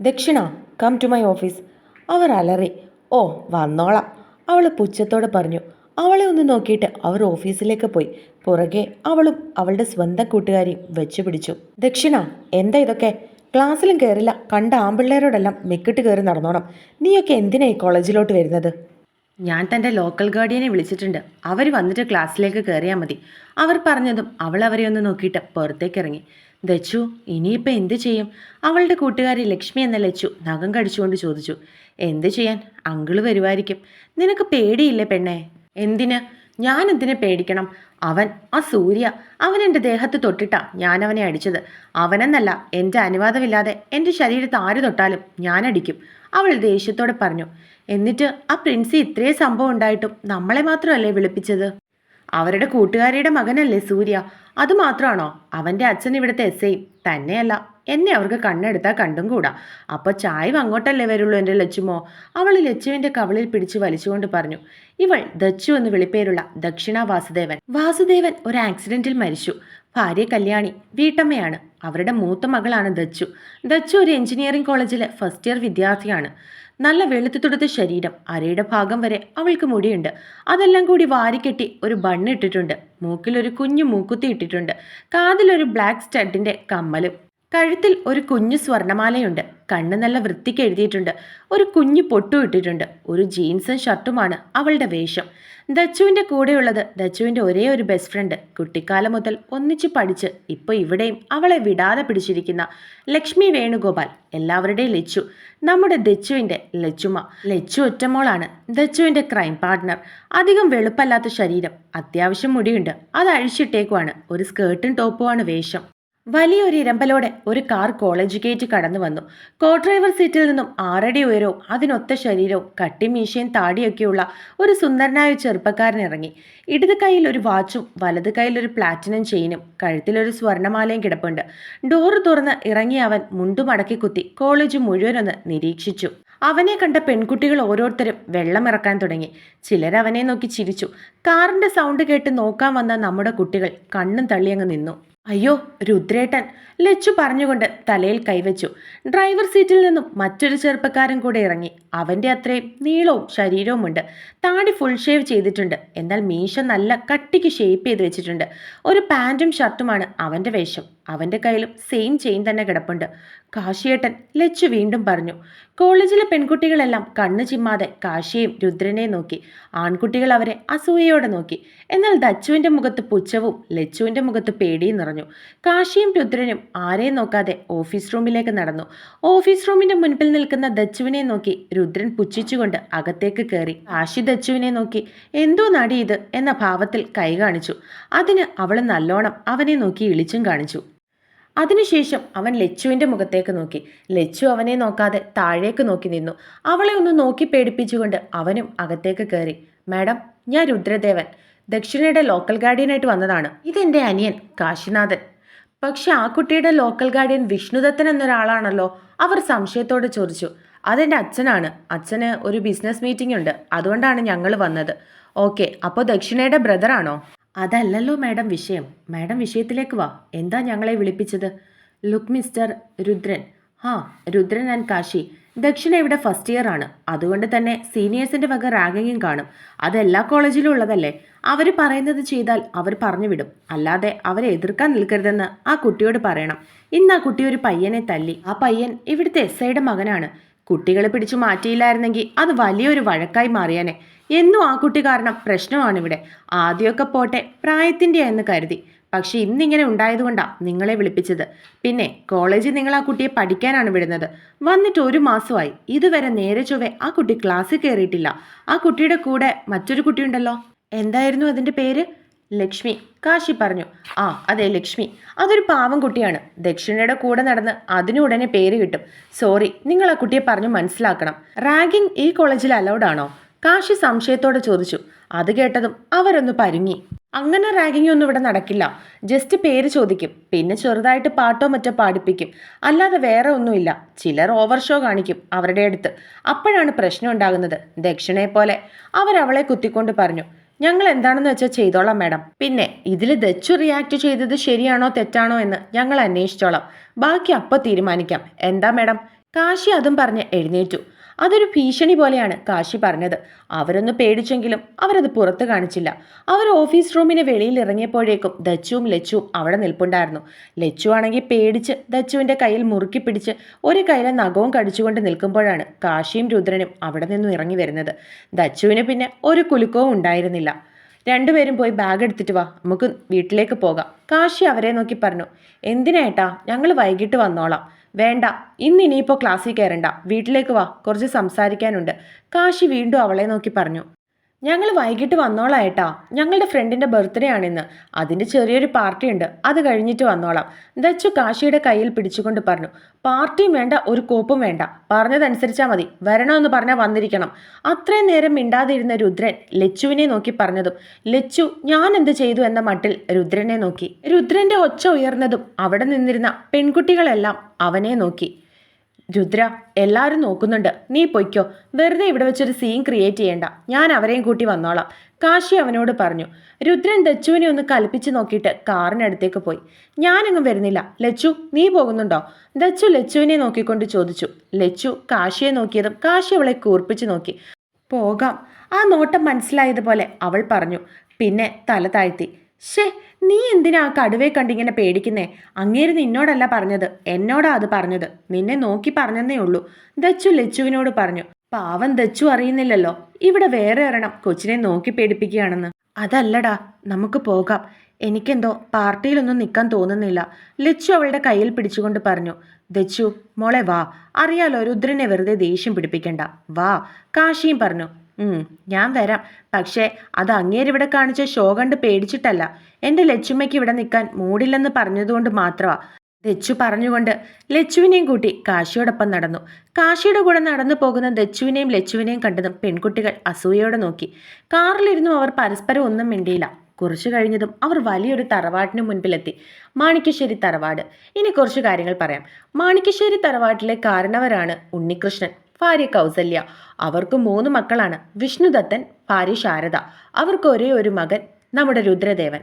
Dakshina come to my office അവർ അലറി. ഓ വന്നോളാം. അവൾ പുച്ഛത്തോടെ പറഞ്ഞു. അവളെ ഒന്ന് നോക്കിയിട്ട് അവർ ഓഫീസിലേക്ക് പോയി. പുറകെ അവളും അവളുടെ സ്വന്തം കൂട്ടുകാരിയും വെച്ചു പിടിച്ചു. ദക്ഷിണ എന്താ ഇതൊക്കെ? ക്ലാസ്സിലും കയറില്ല കണ്ട ആമ്പിള്ളേരോടെല്ലാം മെക്കിട്ട് കയറി നടന്നോണം. നീയൊക്കെ എന്തിനായി കോളേജിലോട്ട് വരുന്നത്? ഞാൻ തന്റെ ലോക്കൽ ഗാർഡിയനെ വിളിച്ചിട്ടുണ്ട്. അവർ വന്നിട്ട് ക്ലാസ്സിലേക്ക് കയറിയാൽ മതി. അവർ പറഞ്ഞതും അവൾ അവരെ ഒന്ന് നോക്കിയിട്ട് പുറത്തേക്ക് ഇറങ്ങി. ദച്ചു ഇനിയിപ്പോൾ എന്ത് ചെയ്യും? അവളുടെ കൂട്ടുകാരി ലക്ഷ്മി എന്ന ലച്ചു നഖം കടിച്ചുകൊണ്ട് ചോദിച്ചു. എന്ത് ചെയ്യാൻ? അങ്കിൾ വരുമായിരിക്കും നിനക്ക് പേടിയില്ലേ പെണ്ണെ? എന്തിന്? ഞാൻ എന്തിനെ പേടിക്കണം? അവൻ ആ സൂര്യ അവൻ എന്റെ ദേഹത്ത് തൊട്ടിട്ടാ ഞാൻ അവനെ അടിച്ചത്. അവനെന്നല്ല എന്റെ അനുവാദമില്ലാതെ എന്റെ ശരീരത്ത് ആര് തൊട്ടാലും ഞാൻ അടിക്കും. അവൾ ദേഷ്യത്തോടെ പറഞ്ഞു. എന്നിട്ട് ആ പ്രിൻസി ഇത്രയും സംഭവം ഉണ്ടായിട്ടും നമ്മളെ മാത്രമല്ലേ വിളിപ്പിച്ചത്? അവരുടെ കൂട്ടുകാരിയുടെ മകനല്ലേ സൂര്യ? അത് മാത്രമാണോ അവന്റെ അച്ഛൻ ഇവിടുത്തെ എസ് ഐ. തന്നെയല്ല. എന്നെ അവർക്ക് കണ്ണെടുത്താൽ കണ്ടും കൂടാ. അപ്പോൾ ചായവ് അങ്ങോട്ടല്ലേ വരുള്ളൂ എന്റെ ലച്ചുമോ? അവൾ ലച്ചുവിന്റെ കവളിൽ പിടിച്ച് വലിച്ചുകൊണ്ട് പറഞ്ഞു. ഇവൾ ദച്ചു എന്ന് വിളിപ്പേരുള്ള ദക്ഷിണ വാസുദേവൻ. വാസുദേവൻ ഒരു ആക്സിഡന്റിൽ മരിച്ചു. ഭാര്യ കല്യാണി വീട്ടമ്മയാണ്. അവരുടെ മൂത്ത മകളാണ് ദച്ചു. ദച്ചു ഒരു എഞ്ചിനീയറിംഗ് കോളേജിലെ ഫസ്റ്റ് ഇയർ വിദ്യാർത്ഥിയാണ്. നല്ല വെളുത്തു തുടുത്ത ശരീരം അരയുടെ ഭാഗം വരെ അവൾക്ക് മുടിയുണ്ട്. അതെല്ലാം കൂടി വാരിക്കെട്ടി ഒരു ബണ്ണ് ഇട്ടിട്ടുണ്ട്. മൂക്കിലൊരു കുഞ്ഞു മൂക്കുത്തി ഇട്ടിട്ടുണ്ട്. കാതിലൊരു ബ്ലാക്ക് സ്റ്റഡിന്റെ കമ്മലും കഴുത്തിൽ ഒരു കുഞ്ഞു സ്വർണമാലയുണ്ട്. കണ്ണ് നല്ല വൃത്തിക്ക് എഴുതിയിട്ടുണ്ട്. ഒരു കുഞ്ഞു പൊട്ടും ഇട്ടിട്ടുണ്ട്. ഒരു ജീൻസും ഷർട്ടുമാണ് അവളുടെ വേഷം. ദച്ചുവിന്റെ കൂടെയുള്ളത് ദച്ചുവിന്റെ ഒരേ ഒരു ബെസ്റ്റ് ഫ്രണ്ട് കുട്ടിക്കാലം മുതൽ ഒന്നിച്ച് പഠിച്ച് ഇപ്പോൾ ഇവിടെയും അവളെ വിടാതെ പിടിച്ചിരിക്കുന്ന ലക്ഷ്മി വേണുഗോപാൽ എല്ലാവരുടെയും ലച്ചു. നമ്മുടെ ദച്ചുവിന്റെ ലച്ചുമ. ലച്ചു ഒറ്റമോളാണ്. ദച്ചുവിന്റെ ക്രൈം പാർട്ട്ണർ അധികം വെളുപ്പല്ലാത്ത ശരീരം. അത്യാവശ്യം മുടിയുണ്ട്. അത് അഴിച്ചിട്ടേക്കുവാണ്. ഒരു സ്കേർട്ടും ടോപ്പുമാണ് വേഷം. വലിയൊരു ഇരമ്പലോടെ ഒരു കാർ കോളേജ് ഗേറ്റ് കടന്നു വന്നു. കോ ഡ്രൈവർ സീറ്റിൽ നിന്നും ആറടി ഉയരവും അതിനൊത്ത ശരീരവും കട്ടിമീശയും താടിയൊക്കെയുള്ള ഒരു സുന്ദരനായ ചെറുപ്പക്കാരൻ ഇറങ്ങി. ഇടത് കൈയിൽ ഒരു വാച്ചും വലത് കൈയിൽ ഒരു പ്ലാറ്റിനം ചെയിനും കഴുത്തിലൊരു സ്വർണമാലയും കിടപ്പുണ്ട്. ഡോറ് തുറന്ന് ഇറങ്ങിയ അവൻ മുണ്ടുമടക്കി കുത്തി കോളേജ് മുഴുവനൊന്ന് നിരീക്ഷിച്ചു. അവനെ കണ്ട പെൺകുട്ടികൾ ഓരോരുത്തരും വെള്ളമിറക്കാൻ തുടങ്ങി. ചിലർ അവനെ നോക്കി ചിരിച്ചു. കാറിന്റെ സൗണ്ട് കേട്ട് നോക്കാൻ വന്ന നമ്മുടെ കുട്ടികൾ കണ്ണും തള്ളിയങ്ങ് നിന്നു. അയ്യോ രുദ്രേട്ടൻ. ലച്ചു പറഞ്ഞുകൊണ്ട് തലയിൽ കൈവച്ചു. ഡ്രൈവർ സീറ്റിൽ നിന്നും മറ്റൊരു ചെറുപ്പക്കാരൻ കൂടെ ഇറങ്ങി. അവന്റെ അത്രയും നീളവും ശരീരവുമുണ്ട് താടി ഫുൾ ഷേവ് ചെയ്തിട്ടുണ്ട്. എന്നാൽ മീശ നല്ല കട്ടിക്ക് ഷേപ്പ് ചെയ്ത് വെച്ചിട്ടുണ്ട്. ഒരു പാന്റും ഷർട്ടുമാണ് അവന്റെ വേഷം. അവന്റെ കയ്യിലും സെയിം ചെയിൻ തന്നെ കിടപ്പുണ്ട്. കാശിയേട്ടൻ ലച്ചു വീണ്ടും പറഞ്ഞു. കോളേജിലെ പെൺകുട്ടികളെല്ലാം കണ്ണു ചിമ്മാതെ കാശിയെയും രുദ്രനെയും നോക്കി. ആൺകുട്ടികൾ അവരെ അസൂയയോടെ നോക്കി. എന്നാൽ ദച്ചുവിന്റെ മുഖത്ത് പുച്ഛവും ലച്ചുവിന്റെ മുഖത്ത് പേടിയും നിറഞ്ഞു. കാശിയും രുദ്രനും ആരെയും നോക്കാതെ ഓഫീസ് റൂമിലേക്ക് നടന്നു. ഓഫീസ് റൂമിന്റെ മുൻപിൽ നിൽക്കുന്ന ദച്ചുവിനെ നോക്കി രുദ്രൻ പുച്ഛിച്ചുകൊണ്ട് അകത്തേക്ക് കയറി. കാശി ദച്ചുവിനെ നോക്കി എന്തോ നടി ഇത് എന്ന ഭാവത്തിൽ കൈ കാണിച്ചു. അതിന് അവൾ നല്ലോണം അവനെ നോക്കി ഇളിച്ചും കാണിച്ചു. അതിനുശേഷം അവൻ ലച്ചുവിന്റെ മുഖത്തേക്ക് നോക്കി. ലച്ചു അവനെ നോക്കാതെ താഴേക്ക് നോക്കി നിന്നു. അവളെ ഒന്ന് നോക്കി പേടിപ്പിച്ചുകൊണ്ട് അവനും അകത്തേക്ക് കയറി. മാഡം ഞാൻ രുദ്രദേവൻ. ദക്ഷിണയുടെ ലോക്കൽ ഗാർഡിയനായിട്ട് വന്നതാണ്. ഇതെന്റെ അനിയൻ കാശിനാഥൻ. പക്ഷെ ആ കുട്ടിയുടെ ലോക്കൽ ഗാർഡിയൻ വിഷ്ണുദത്തൻ എന്നൊരാളാണല്ലോ. അവർ സംശയത്തോടെ ചോദിച്ചു. അതെന്റെ അച്ഛനാണ്. അച്ഛന് ഒരു ബിസിനസ് മീറ്റിംഗ് ഉണ്ട്. അതുകൊണ്ടാണ് ഞങ്ങൾ വന്നത്. ഓക്കെ അപ്പോൾ ദക്ഷിണയുടെ ബ്രദറാണോ അതല്ലല്ലോ മാഡം വിഷയം. മാഡം വിഷയത്തിലേക്ക് വാ. എന്താ ഞങ്ങളെ വിളിപ്പിച്ചത്? Look mister Rudran. ഹാ രുദ്രൻ ആൻഡ് കാശി. ദക്ഷിണ ഇവിടെ ഫസ്റ്റ് ഇയർ ആണ്. അതുകൊണ്ട് തന്നെ സീനിയേഴ്സിന്റെ വക റാഗിങ്ങും കാണും. അത് എല്ലാ കോളേജിലും ഉള്ളതല്ലേ? അവർ പറയുന്നത് ചെയ്താൽ അവർ പറഞ്ഞു വിടും. അല്ലാതെ അവരെ എതിർക്കാൻ നിൽക്കരുതെന്ന് ആ കുട്ടിയോട് പറയണം. ഇന്ന് ആ കുട്ടി ഒരു പയ്യനെ തല്ലി. ആ പയ്യൻ ഇവിടുത്തെ എസ് ഐയുടെ മകനാണ്. കുട്ടികളെ പിടിച്ചു മാറ്റിയില്ലായിരുന്നെങ്കിൽ അത് വലിയൊരു വഴക്കായി മാറിയാനെ. എന്നും ആ കുട്ടി കാരണം പ്രശ്നമാണിവിടെ. ആദ്യമൊക്കെ പോട്ടെ പ്രായത്തിന്റെ എന്ന് കരുതി. പക്ഷെ ഇന്നിങ്ങനെ ഉണ്ടായതുകൊണ്ടാണ് നിങ്ങളെ വിളിപ്പിച്ചത്. പിന്നെ കോളേജിൽ നിങ്ങൾ ആ കുട്ടിയെ പഠിക്കാനാണ് വിടുന്നത്. വന്നിട്ട് ഒരു മാസമായി. ഇതുവരെ നേരെ ചൊവ്വെ ആ കുട്ടി ക്ലാസ്സിൽ കയറിയിട്ടില്ല. ആ കുട്ടിയുടെ കൂടെ മറ്റൊരു കുട്ടിയുണ്ടല്ലോ. എന്തായിരുന്നു അതിന്റെ പേര്? ലക്ഷ്മി. കാശി പറഞ്ഞു ആ അതെ ലക്ഷ്മി. അതൊരു പാവം കുട്ടിയാണ്. ദക്ഷിണയുടെ കൂടെ നടന്ന് അതിനു ഉടനെ പേര് കിട്ടും. സോറി നിങ്ങൾ ആ കുട്ടിയെ പറഞ്ഞു മനസ്സിലാക്കണം. റാഗിംഗ് ഈ കോളേജിൽ അലൗഡ് ആണോ? കാശി സംശയത്തോടെ ചോദിച്ചു. അത് കേട്ടതും അവരൊന്ന് പരുങ്ങി. അങ്ങനെ റാഗിംഗ് ഒന്നും ഇവിടെ നടക്കില്ല. ജസ്റ്റ് പേര് ചോദിക്കും. പിന്നെ ചെറുതായിട്ട് പാട്ടോ മറ്റോ പാടിപ്പിക്കും. അല്ലാതെ വേറെ ഒന്നുമില്ല. ചിലർ ഓവർ ഷോ കാണിക്കും അവരുടെ അടുത്ത്. അപ്പോഴാണ് പ്രശ്നം ഉണ്ടാകുന്നത് ദക്ഷിണയെ പോലെ അവരവളെ കുത്തിക്കൊണ്ട് പറഞ്ഞു. ഞങ്ങൾ എന്താണെന്ന് വെച്ചാൽ ചെയ്തോളാം മാഡം. പിന്നെ ഇതിൽ ദച്ചു റിയാക്ട് ചെയ്തത് ശരിയാണോ തെറ്റാണോ എന്ന് ഞങ്ങൾ അന്വേഷിച്ചോളാം. ബാക്കി അപ്പം തീരുമാനിക്കാം. എന്താ മാഡം? കാശി അതും പറഞ്ഞ് എഴുന്നേറ്റു. അതൊരു ഭീഷണി പോലെയാണ് കാശി പറഞ്ഞത്. അവരൊന്ന് പേടിച്ചെങ്കിലും അവരത് പുറത്ത് കാണിച്ചില്ല. അവർ ഓഫീസ് റൂമിന് വെളിയിൽ ഇറങ്ങിയപ്പോഴേക്കും ദച്ചുവും ലച്ചുവും അവിടെ നിൽപ്പുണ്ടായിരുന്നു. ലച്ചു ആണെങ്കിൽ പേടിച്ച് ദച്ചുവിന്റെ കയ്യിൽ മുറുക്കി പിടിച്ച് ഒരു കയ്യിലെ നഖവും കടിച്ചുകൊണ്ട് നിൽക്കുമ്പോഴാണ് കാശിയും രുദ്രനും അവിടെ നിന്നും ഇറങ്ങി വരുന്നത്. ദച്ചുവിന് പിന്നെ ഒരു കുലുക്കവും ഉണ്ടായിരുന്നില്ല. രണ്ടുപേരും പോയി ബാഗ് എടുത്തിട്ട് വാ നമുക്ക് വീട്ടിലേക്ക് പോകാം. കാശി അവരെ നോക്കി പറഞ്ഞു എന്തിനേട്ടാ ഞങ്ങൾ വൈകിട്ട് വന്നോളാം. വേണ്ട ഇന്ന് ഇനിയിപ്പോൾ ക്ലാസ്സിൽ കയറണ്ട. വീട്ടിലേക്ക് വാ കുറച്ച് സംസാരിക്കാനുണ്ട്. കാശി വീണ്ടും അവളെ നോക്കി പറഞ്ഞു. ഞങ്ങൾ വൈകിട്ട് വന്നോളാം ഏട്ടാ. ഞങ്ങളുടെ ഫ്രണ്ടിന്റെ ബർത്ത്ഡേ ആണിന്ന്. അതിന്റെ ചെറിയൊരു പാർട്ടി ഉണ്ട്. അത് കഴിഞ്ഞിട്ട് വന്നോളാം. ദച്ചു കാശിയുടെ കയ്യിൽ പിടിച്ചുകൊണ്ട് പറഞ്ഞു പാർട്ടിയും വേണ്ട ഒരു കോപ്പും വേണ്ട. പറഞ്ഞതനുസരിച്ചാൽ മതി. വരണമെന്ന് പറഞ്ഞാൽ വന്നിരിക്കണം. അത്രയും നേരം മിണ്ടാതിരുന്ന രുദ്രൻ ലച്ചുവിനെ നോക്കി പറഞ്ഞതും ലച്ചു ഞാൻ എന്ത് ചെയ്തു എന്ന മട്ടിൽ രുദ്രനെ നോക്കി. രുദ്രന്റെ ഒച്ച ഉയർന്നതും അവിടെ നിന്നിരുന്ന പെൺകുട്ടികളെല്ലാം അവനെ നോക്കി. രുദ്ര എല്ലാവരും നോക്കുന്നുണ്ട്. നീ പൊയ്ക്കോ. വെറുതെ ഇവിടെ വെച്ചൊരു സീൻ ക്രിയേറ്റ് ചെയ്യണ്ട. ഞാൻ അവരെയും കൂട്ടി വന്നോളാം. കാശി അവനോട് പറഞ്ഞു. രുദ്രൻ ദച്ചുവിനെ ഒന്ന് കൽപ്പിച്ച് നോക്കിയിട്ട് കാറിനടുത്തേക്ക് പോയി. ഞാനെങ്ങും വരുന്നില്ല. ലച്ചു നീ പോകുന്നുണ്ടോ? ദച്ചു ലച്ചുവിനെ നോക്കിക്കൊണ്ട് ചോദിച്ചു. ലച്ചു കാശിയെ നോക്കിയതും കാശി അവളെ കൂർപ്പിച്ച് നോക്കി. പോകാം. ആ നോട്ടം മനസ്സിലായതുപോലെ അവൾ പറഞ്ഞു. പിന്നെ തല താഴ്ത്തി. ഷേ നീ എന്തിനാ ആ കടുവയെ കണ്ടിങ്ങനെ പേടിക്കുന്നേ? അങ്ങേര് നിന്നോടല്ല പറഞ്ഞത്. എന്നോടാ അത് പറഞ്ഞത്. നിന്നെ നോക്കി പറഞ്ഞെന്നേ ഉള്ളൂ. ദച്ചു ലച്ചുവിനോട് പറഞ്ഞു. പാവം ദച്ചു അറിയുന്നില്ലല്ലോ. ഇവിടെ വേറെ ഒരെണ്ണം കൊച്ചിനെ നോക്കി പേടിപ്പിക്കുകയാണെന്ന്. അതല്ലടാ നമുക്ക് പോകാം. എനിക്കെന്തോ പാർട്ടിയിലൊന്നും നിൽക്കാൻ തോന്നുന്നില്ല. ലച്ചു അവളുടെ കയ്യിൽ പിടിച്ചുകൊണ്ട് പറഞ്ഞു. ദച്ചു മോളെ വാ. അറിയാലോ രുദ്രനെ വെറുതെ ദേഷ്യം പിടിപ്പിക്കണ്ട. വാ. കാശിയും പറഞ്ഞു. ഞാൻ വരാം. പക്ഷേ അത് അങ്ങേരിവിടെ കാണിച്ച ഷോ കണ്ട് പേടിച്ചിട്ടല്ല. എന്റെ ലച്ചുമ്മയ്ക്ക് ഇവിടെ നിൽക്കാൻ മൂടില്ലെന്ന് പറഞ്ഞതുകൊണ്ട് മാത്രമാ ദച്ചു പറഞ്ഞുകൊണ്ട് ലച്ചുവിനെയും കൂട്ടി കാശിയോടൊപ്പം നടന്നു. കാശിയുടെ കൂടെ നടന്നു പോകുന്ന ദച്ചുവിനെയും ലച്ചുവിനെയും കണ്ടതും പെൺകുട്ടികൾ അസൂയയോടെ നോക്കി. കാറിലിരുന്നും അവർ പരസ്പരം ഒന്നും മിണ്ടിയില്ല. കുറച്ചു കഴിഞ്ഞതും അവർ വലിയൊരു തറവാട്ടിന് മുൻപിലെത്തി. മാണിക്കശ്ശേരി തറവാട്. ഇനി കുറച്ച് കാര്യങ്ങൾ പറയാം. മാണിക്കശ്ശേരി തറവാട്ടിലെ കാരണവരാണ് ഉണ്ണികൃഷ്ണൻ. ഭാര്യ കൗസല്യ. അവർക്ക് മൂന്ന് മക്കളാണ്. വിഷ്ണുദത്തൻ ഭാര്യ ശാരദ. അവർക്ക് ഒരേ ഒരു മകൻ നമ്മുടെ രുദ്രദേവൻ.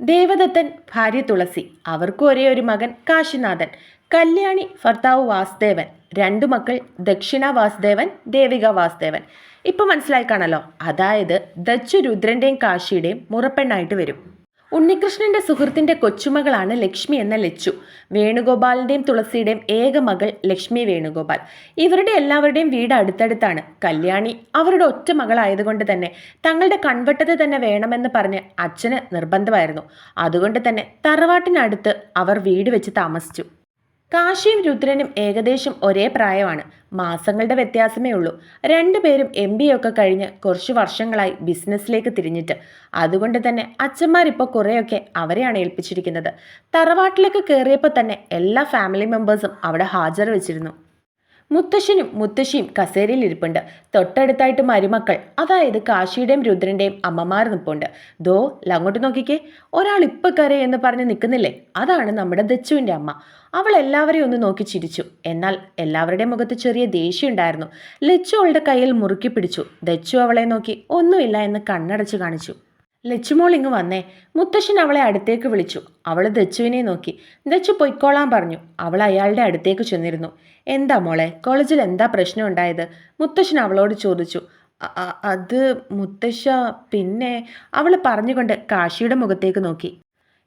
ദേവദത്തൻ ഭാര്യ തുളസി. അവർക്ക് ഒരേ ഒരു മകൻ കാശിനാഥൻ. കല്യാണി ഭർത്താവ് വാസുദേവൻ. രണ്ടു മക്കൾ ദക്ഷിണ വാസുദേവൻ ദേവിക വാസുദേവൻ. ഇപ്പം മനസ്സിലായി കാണല്ലോ അതായത് ദച്ചു രുദ്രന്റെയും കാശിയുടെയും മുറപ്പെണ്ണായിട്ട് വരും. ഉണ്ണികൃഷ്ണന്റെ സുഹൃത്തിന്റെ കൊച്ചുമകളാണ് ലക്ഷ്മി എന്ന ലച്ചു. വേണുഗോപാലിന്റെയും തുളസിയുടെയും ഏക മകൾ ലക്ഷ്മി വേണുഗോപാൽ. ഇവരുടെ എല്ലാവരുടെയും വീട് അടുത്തടുത്താണ്. കല്യാണി അവരുടെ ഒറ്റ മകളായതുകൊണ്ട് തന്നെ തങ്ങളുടെ കൺവട്ടത്ത് തന്നെ വേണമെന്ന് പറഞ്ഞ് അച്ഛന് നിർബന്ധമായിരുന്നു. അതുകൊണ്ട് തന്നെ തറവാട്ടിനടുത്ത് അവർ വീട് വെച്ച് താമസിച്ചു. കാശിയും രുദ്രനും ഏകദേശം ഒരേ പ്രായമാണ്. മാസങ്ങളുടെ വ്യത്യാസമേ ഉള്ളൂ. രണ്ടുപേരും എം ബി ഒക്കെ കഴിഞ്ഞ് കുറച്ച് വർഷങ്ങളായി ബിസിനസ്സിലേക്ക് തിരിഞ്ഞിട്ട്. അതുകൊണ്ട് തന്നെ അച്ഛന്മാരിപ്പോൾ കുറേയൊക്കെ അവരെയാണ് ഏൽപ്പിച്ചിരിക്കുന്നത്. തറവാട്ടിലേക്ക് കയറിയപ്പോൾ തന്നെ എല്ലാ ഫാമിലി മെമ്പേഴ്സും അവിടെ ഹാജർ വെച്ചിരുന്നു. മുത്തശ്ശനും മുത്തശ്ശിയും കസേരയിൽ ഇരിപ്പുണ്ട്. തൊട്ടടുത്തായിട്ട് മരുമക്കൾ അതായത് കാശിയുടെയും രുദ്രന്റെയും അമ്മമാർ നിൽപ്പുണ്ട് ദോ അങ്ങോട്ട് നോക്കിക്കേ. ഒരാൾ ഇപ്പം കരയെ എന്ന് പറഞ്ഞ് നിൽക്കുന്നില്ലേ അതാണ് നമ്മുടെ ദച്ചുവിന്റെ അമ്മ. അവൾ എല്ലാവരെയും ഒന്ന് നോക്കി ചിരിച്ചു. എന്നാൽ എല്ലാവരുടെയും മുഖത്ത് ചെറിയ ദേഷ്യം ഉണ്ടായിരുന്നു. ലച്ചു അവളുടെ കയ്യിൽ മുറുക്കി പിടിച്ചു. ദച്ചു അവളെ നോക്കി ഒന്നുമില്ല എന്ന് കണ്ണടച്ചു കാണിച്ചു. ലച്ചുമോൾ ഇങ്ങ് വന്നേ. മുത്തശ്ശൻ അവളെ അടുത്തേക്ക് വിളിച്ചു. അവൾ ദച്ചുവിനെ നോക്കി. ദച്ചു പൊയ്ക്കോളാൻ പറഞ്ഞു. അവൾ അയാളുടെ അടുത്തേക്ക് ചെന്നിരുന്നു. എന്താ മോളെ കോളേജിൽ എന്താ പ്രശ്നം ഉണ്ടായത്? മുത്തശ്ശൻ അവളോട് ചോദിച്ചു. "അ- അ- അത് മുത്തശ്ശ പിന്നെ അവൾ പറഞ്ഞുകൊണ്ട് കാശിയുടെ മുഖത്തേക്ക് നോക്കി.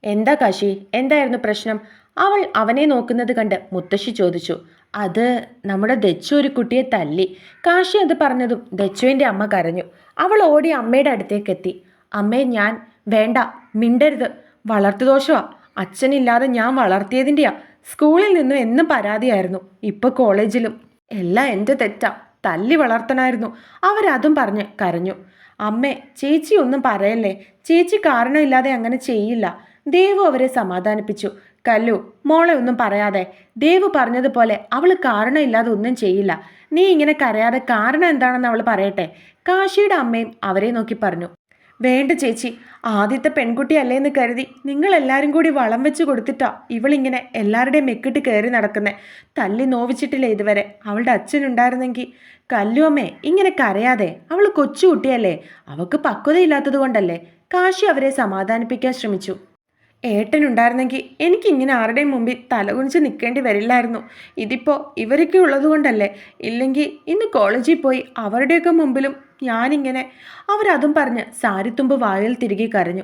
എന്താ കാശി? എന്തായിരുന്നു പ്രശ്നം? അവൾ അവനെ നോക്കുന്നത് കണ്ട് മുത്തശ്ശി ചോദിച്ചു. അത് നമ്മുടെ ദച്ചു ഒരു കുട്ടിയെ തല്ലി. കാശി അത് പറഞ്ഞതും ദച്ചുവിന്റെ അമ്മ കരഞ്ഞു. അവൾ ഓടി അമ്മയുടെ അടുത്തേക്ക് എത്തി. അമ്മേ ഞാൻ വേണ്ട മിണ്ടരുത്. വളർത്തു വളർത്തുദോഷമാ അച്ഛനില്ലാതെ ഞാൻ വളർത്തിയതിന്റെയാ സ്കൂളിൽ നിന്നും എന്നും പരാതിയായിരുന്നു. ഇപ്പൊ കോളേജിലും. എല്ലാം എന്റെ തെറ്റാ. തല്ലി വളർത്തണമായിരുന്നു അവരതും പറഞ്ഞ് കരഞ്ഞു. അമ്മേ ചേച്ചി ഒന്നും പറയല്ലേ? ചേച്ചി കാരണമില്ലാതെ അങ്ങനെ ചെയ്യില്ല. ദേവു അവരെ സമാധാനിപ്പിച്ചു. കല്ലു മോളെ ഒന്നും പറയാതെ. ദേവു പറഞ്ഞതുപോലെ അവൾ കാരണമില്ലാതെ ഒന്നും ചെയ്യില്ല. നീ ഇങ്ങനെ കരയാതെ കാരണം എന്താണെന്ന് അവൾ പറയട്ടെ. കാശിയുടെ അമ്മയും അവരെ നോക്കി പറഞ്ഞു. വേണ്ട ചേച്ചി ആദ്യത്തെ പെൺകുട്ടിയല്ലേ എന്ന് കരുതി നിങ്ങൾ എല്ലാവരും കൂടി വളം വെച്ച് കൊടുത്തിട്ടാ ഇവളിങ്ങനെ എല്ലാവരുടെയും മെക്കിട്ട് കയറി നടക്കുന്നേ. തല്ലി നോവിച്ചിട്ടില്ല ഇതുവരെ? അവളുടെ അച്ഛനുണ്ടായിരുന്നെങ്കിൽ കല്ലുവമ്മേ ഇങ്ങനെ കരയാതെ. അവൾ കൊച്ചുകുട്ടിയല്ലേ അവൾക്ക് പക്വതയില്ലാത്തത് കൊണ്ടല്ലേ? കാശി അവരെ സമാധാനിപ്പിക്കാൻ ശ്രമിച്ചു. ഏട്ടനുണ്ടായിരുന്നെങ്കിൽ എനിക്കിങ്ങനെ ആരുടെയും മുമ്പിൽ തലകുനിച്ച് നിൽക്കേണ്ടി വരില്ലായിരുന്നു. ഇതിപ്പോൾ ഇവരൊക്കെ ഉള്ളതുകൊണ്ടല്ലേ? ഇല്ലെങ്കിൽ ഇന്ന് കോളേജിൽ പോയി അവരുടെയൊക്കെ മുമ്പിലും ഞാനിങ്ങനെ അവരതും പറഞ്ഞ് സാരിത്തുമ്പ് വായിൽ തിരികെ കരഞ്ഞു.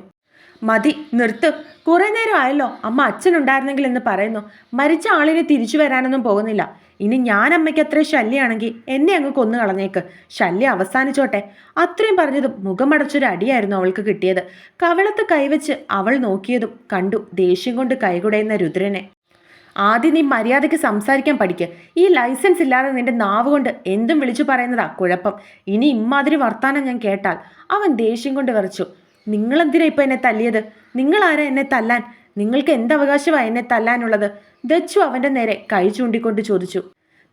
മതി നിർത്ത്. കുറേ നേരം ആയല്ലോ. അമ്മ അച്ഛനുണ്ടായിരുന്നെങ്കിൽ എന്ന് പറയുന്നു. മരിച്ച ആളിനെ തിരിച്ചു വരാനൊന്നും പോകുന്നില്ല. ഇനി ഞാൻ അമ്മയ്ക്ക് അത്ര ശല്യമാണെങ്കിൽ എന്നെ അങ്ങ് കൊന്നു കളഞ്ഞേക്ക്. ശല്യം അവസാനിച്ചോട്ടെ. അത്രയും പറഞ്ഞതും മുഖമടച്ചൊരു അടിയായിരുന്നു അവൾക്ക് കിട്ടിയത്. കവളത്ത് കൈവച്ച് അവൾ നോക്കിയതും കണ്ടു ദേഷ്യം കൊണ്ട് കൈകുടയുന്ന രുദ്രനെ. ആദ്യം നീ മര്യാദയ്ക്ക് സംസാരിക്കാൻ പഠിക്കുക ഈ ലൈസൻസ് ഇല്ലാതെ നിന്റെ നാവ് കൊണ്ട് എന്തും വിളിച്ചു പറയുന്നതാ കുഴപ്പം. ഇനി ഇമ്മാതിരി വർത്താനം ഞാൻ കേട്ടാൽ അവൻ ദേഷ്യം കൊണ്ട് വിറച്ചു. നിങ്ങളെന്തിനാ ഇപ്പം എന്നെ തല്ലിയത്? നിങ്ങളാരാ എന്നെ തല്ലാൻ? നിങ്ങൾക്ക് എന്ത് അവകാശമാണ് എന്നെ തല്ലാനുള്ളത്? ദച്ചു അവന്റെ നേരെ കൈ ചൂണ്ടിക്കൊണ്ട് ചോദിച്ചു.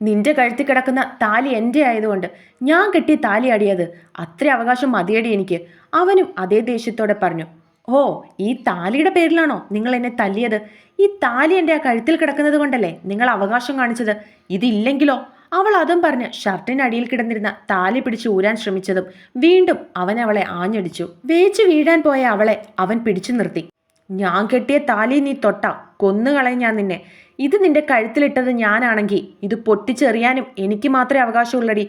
നിന്റെ കഴുത്തിൽ കിടക്കുന്ന താലി എന്റെ ആയതുകൊണ്ട് ഞാൻ കെട്ടിയ താലി അടിയത്? അത്ര അവകാശം മതിയടി എനിക്ക്. അവനും അതേ ദേഷ്യത്തോടെ പറഞ്ഞു. ഓ ഈ താലിയുടെ പേരിലാണോ നിങ്ങൾ എന്നെ തല്ലിയത്? ഈ താലി എന്റെ ആ കഴുത്തിൽ കിടക്കുന്നത് കൊണ്ടല്ലേ നിങ്ങൾ അവകാശം കാണിച്ചത്? ഇതില്ലെങ്കിലോ? അവൾ അതും പറഞ്ഞ് ഷർട്ടിനടിയിൽ കിടന്നിരുന്ന താലി പിടിച്ച് ഊരാൻ ശ്രമിച്ചതും വീണ്ടും അവൻ അവളെ ആഞ്ഞടിച്ചു. വേച്ച് വീഴാൻ പോയ അവളെ അവൻ പിടിച്ചു നിർത്തി. ഞാൻ കെട്ടിയ താലി നീ തൊട്ട കൊന്നുകളയും ഞാൻ നിന്നെ. ഇത് നിന്റെ കഴുത്തിലിട്ടത് ഞാനാണെങ്കിൽ ഇത് പൊട്ടിച്ചെറിയാനും എനിക്ക് മാത്രമേ അവകാശമുള്ളടി.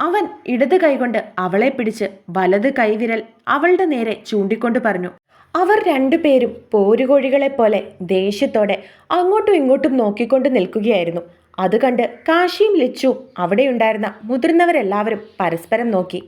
അവൻ ഇടത് കൈകൊണ്ട് അവളെ പിടിച്ച് വലത് കൈവിരൽ അവളുടെ നേരെ ചൂണ്ടിക്കൊണ്ട് പറഞ്ഞു. അവർ രണ്ടുപേരും പോരുകോഴികളെ പോലെ ദേഷ്യത്തോടെ അങ്ങോട്ടും ഇങ്ങോട്ടും നോക്കിക്കൊണ്ട് നിൽക്കുകയായിരുന്നു. അത് കണ്ട് കാശിയും ലച്ചുവും അവിടെയുണ്ടായിരുന്ന മുതിർന്നവരെല്ലാവരും പരസ്പരം നോക്കി.